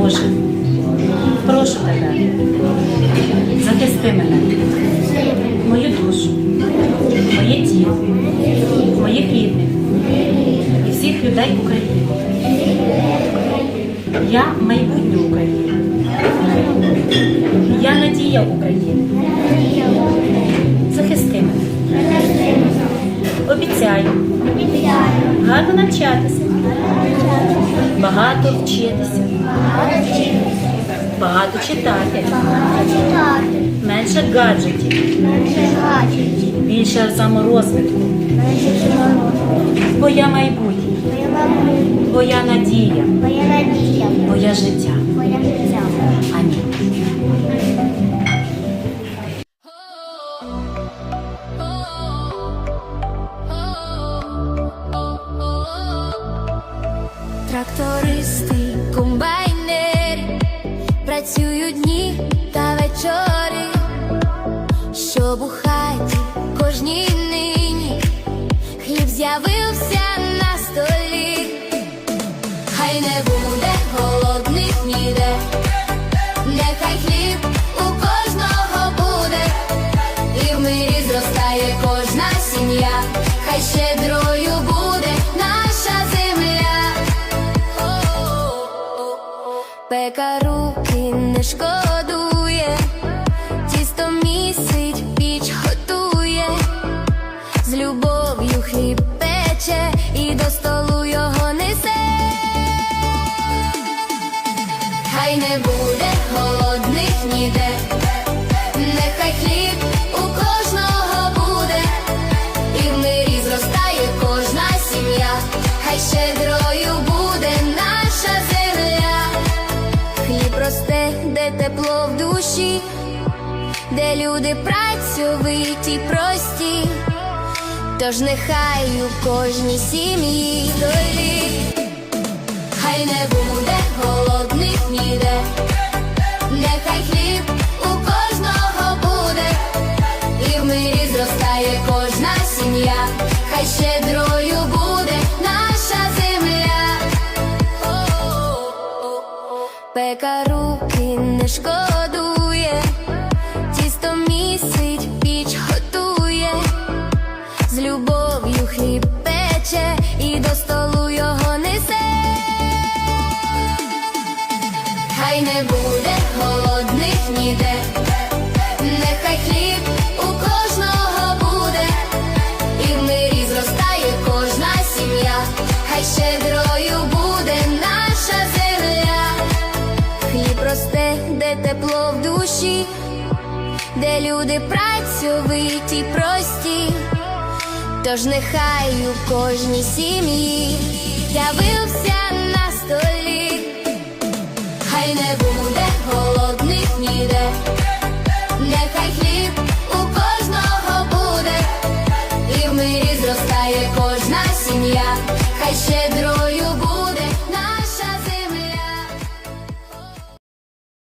Боже, прошу тебе, захисти мене, мою душу, моє тіло, моїх рідних і всіх людей України. Я майбутнє України. Я надія України. Захисти мене. Обіцяю. Гарно навчатися. Багато вчитися багато читати, Багато читати. менше гаджетів, Менше гаджетів. більше саморозвитку, бо я майбутнє, бо я надія, моє життя. Амінь. Трактористи, комбайнери та вечори, щоб у хаті кожній нині хліб з'явився на столі, хай не буде голодних ніде, нехай хліб у кожного буде, і в мирі зростає кожна сім'я, хай щедрою буде наша земля. Пека тепло в душі, де люди працьовиті, прості, тож нехай у кожній сім'ї долі, хай не буде голодних Пека руки не шкодує, тісто місить, піч готує, з любов'ю хліб пече і до столу його несе. Хай не буде голодних ніде, де люди працьовиті, прості, тож нехай у кожній сім'ї з'явився на столі, хай не буде голодних ніде, нехай хліб у кожного буде, і в мирі зростає кожна сім'я, хай щедро.